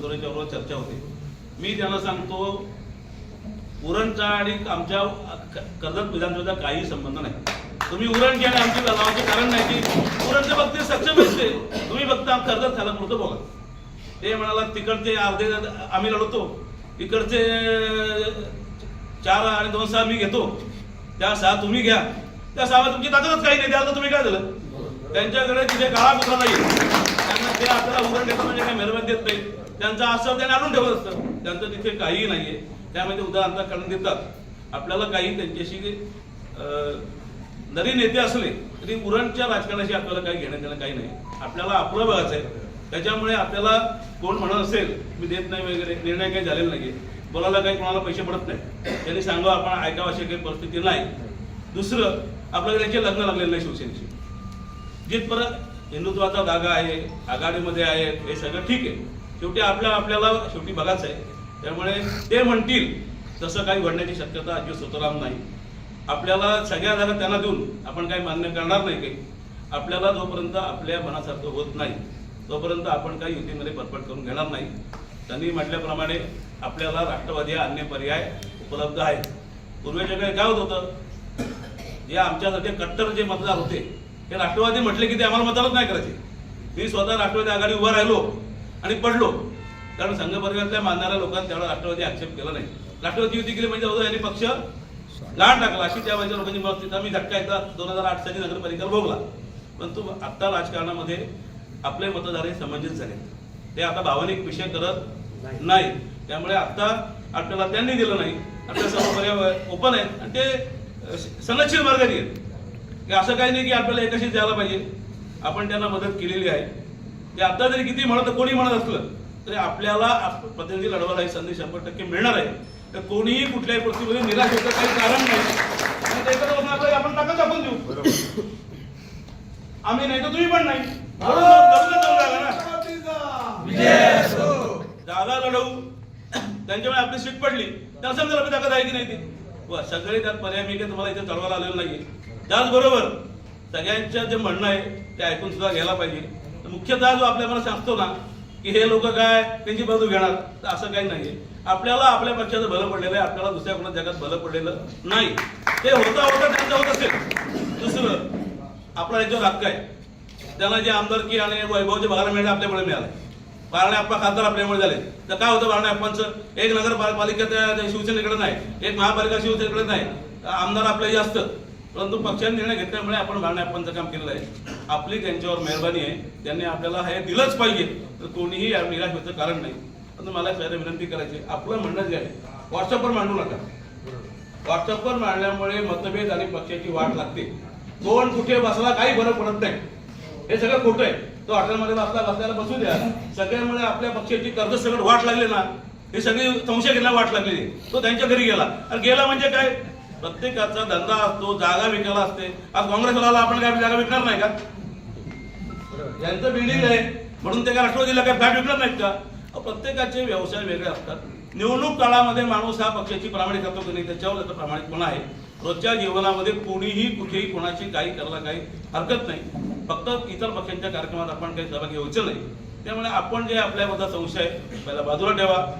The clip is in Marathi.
त्यावर चर्चा होते. मी त्यांना सांगतो उरणचा आणि आमच्या कर्जत विधानसभेचा काही संबंध नाही. तुम्ही उरण घ्या आणि आमची नावाचे कारण नाही की उरणच्या बाबतीत सक्षम असते तुम्ही आम- कर्जत खाला पुरतं बोला. ते म्हणाला तिकडचे अर्धे आम्ही लढवतो. इकडचे चार आणि दोन सहा मी घेतो. त्या सहा तुम्ही घ्या. त्या सहा तुमची ताकदच काही नाही. त्याला तुम्ही काय झालं त्यांच्याकडे तिथे काळा कुठला नाही त्यांना आपल्याला उरण देतो म्हणजे काही मेहरबानी देत नाही त्यांचं असं त्याने आणून ठेवत असतं. त्यांचं तिथे काहीही नाहीये. त्यामध्ये उदाहरण कारण देतात आपल्याला काही त्यांच्याशी अं, जरी नेते असले तरी उरणच्या राजकारणाशी आपल्याला काही घेणं देणं काही नाही. आपल्याला आपलं बघायचं आहे. त्याच्यामुळे आपल्याला कोण म्हणत असेल मी देत नाही वगैरे निर्णय काही झालेला नाही बोलायला काही कोणाला पैसे पडत नाही. त्यांनी सांगावं आपण ऐकावं अशी काही परिस्थिती नाही. दुसरं आपल्याकडे त्यांचे लग्न लागलेलं नाही शिवसेनेशी जिथपर्यंत हिंदुत्वाचा धागा आहे आघाडीमध्ये आहे हे सगळं ठीक आहे. शेवटी आपल्या आपल्याला शेवटी बघायचं आहे. त्यामुळे ते म्हणतील तसं काही घडण्याची शक्यता अजिबात सुतराम नाही. आपल्याला सगळ्या जागा त्यांना देऊन आपण काही मान्य करणार नाही काही. आपल्याला जोपर्यंत आपल्या मनासारखं होत नाही तोपर्यंत आपण काही युतीमध्ये परपट करून घेणार नाही. त्यांनी म्हटल्याप्रमाणे आपल्याला राष्ट्रवादी हा अन्य पर्याय उपलब्ध आहे. पूर्वीच्या काही काय होत होतं? जे आमच्यासाठी कट्टर जे मतदार होते हे राष्ट्रवादी म्हटले की ते आम्हाला मतदानच नाही करायचे. मी स्वतः राष्ट्रवादी आघाडी उभा राहिलो आणि पडलो. कारण संघ परिवारातल्या मानणाऱ्या लोकांनी तेवढा राष्ट्रवादी आक्षेप केला नाही. राष्ट्रवादी युती केली म्हणजे अगोदर यांनी पक्ष लाड टाकला. अशी त्या माझ्या लोकांची मत तिथं मी धक्का एकदा दोन हजार आठ साली नगरपालिकेला भोगला. परंतु आत्ता राजकारणामध्ये आपले मतदार हे समंजस झाले. ते आता भावनिक विषय करत नाही. त्यामुळे आत्ता आपल्याला त्यांनी दिलं नाही. आपल्या सर्व पर्याय ओपन आहेत. आणि ते संरक्षित मार्गाने आहेत. असं काही नाही की आपल्याला एकाशीच द्यायला पाहिजे. आपण त्यांना मदत केलेली आहे. ते आता जरी किती म्हणत कोणी म्हणत असलं तरी आपल्याला आप- प्रतिनिधी लढवायला ही संधी शंभर टक्के मिळणार आहे. तर कोणीही कुठल्याही परिस्थितीमध्ये निराश होतं काही कारण नाही. आपण आपल्याला आपण देऊ. आम्ही नाही तर तुम्ही पण नाही. जागा. जागा लढवू. त्यांच्यामुळे आपली सीट पडली. तर समजा ताकद आहे की नाही ती. सगळे त्यात पर्याय मी तुम्हाला इथे चढवायला आलेलं नाहीये. त्याचबरोबर सगळ्यांच्या जे म्हणणं आहे ते ऐकून सुद्धा घ्यायला पाहिजे. तर मुख्यतः जो आपल्या मला सांगतो ना की हे लोक काय त्यांची बाजू घेणार तर असं काही नाहीये. आपल्याला आपल्या पक्षाचं भलं पडलेलं आहे आपल्याला दुसऱ्या कोणत्या जगात भलं पडलेलं नाही. ते होता होता त्यांचं होत असेल. दुसरं आपला याच्यावर हक्क आहे त्यांना जे आमदारकी आणि वैभव जे बघायला मिळाले आपल्यामुळे मिळाले. बारणे आप्पा खासदार आपल्यामुळे झाले. तर काय होतं बारणे आप्पांचं? एक नगरपालिका त्या त्या शिवसेनेकडे नाही एक महापालिका शिवसेनेकडे नाही. आमदार आपल्याही असतं. परंतु पक्षाने निर्णय घेतल्यामुळे आपण बारणे काम केलेलं आहे. आपली त्यांच्यावर मेहरबानी आहे. त्यांनी आपल्याला हे दिलंच पाहिजे. तर कोणीही या निराश व्हायचं कारण नाही. परंतु मला साहेब विनंती करायची आपलं म्हणणं जे आहे व्हॉट्सअपवर मांडू नका. व्हॉट्सअपवर मांडल्यामुळे मतभेद आणि पक्षाची वाट लागते. कोण कुठे बसला काही फरक पडत नाही. हे सगळं खोटं आहे. तो हॉटेलमध्ये बसला बसल्याला बसू द्या. सगळ्यामुळे आपल्या पक्षाची कर्ज सगळं वाट लागली ना. हे सगळी संशय घेण्याला वाट लागलेली तो त्यांच्या घरी गेला. आणि गेला म्हणजे काय? प्रत्येकाचा धंदा असतो जागा विकायला असते. आज काँग्रेसवाला आपण काय जागा विकणार नाही का? यांचं बिल्डिंग आहे. म्हणून ते काय राष्ट्रवादीला काय फॅट विकणार नाहीत का? प्रत्येकाचे व्यवसाय वेगळे असतात. निवडणूक काळामध्ये माणूस हा पक्षाची प्रामाणिक करतो की नाही त्याच्यावर त्याचा प्रामाणिकपणा आहे. रोजच्या जीवनामध्ये कोणीही कुठेही कोणाची काही करायला काही हरकत नाही. फक्त इतर पक्षांच्या कार्यक्रमात आपण काही सहभागी व्हायचं नाही. त्यामुळे आपण जे आपल्याबद्दल संशय पहिला बाजूला ठेवा.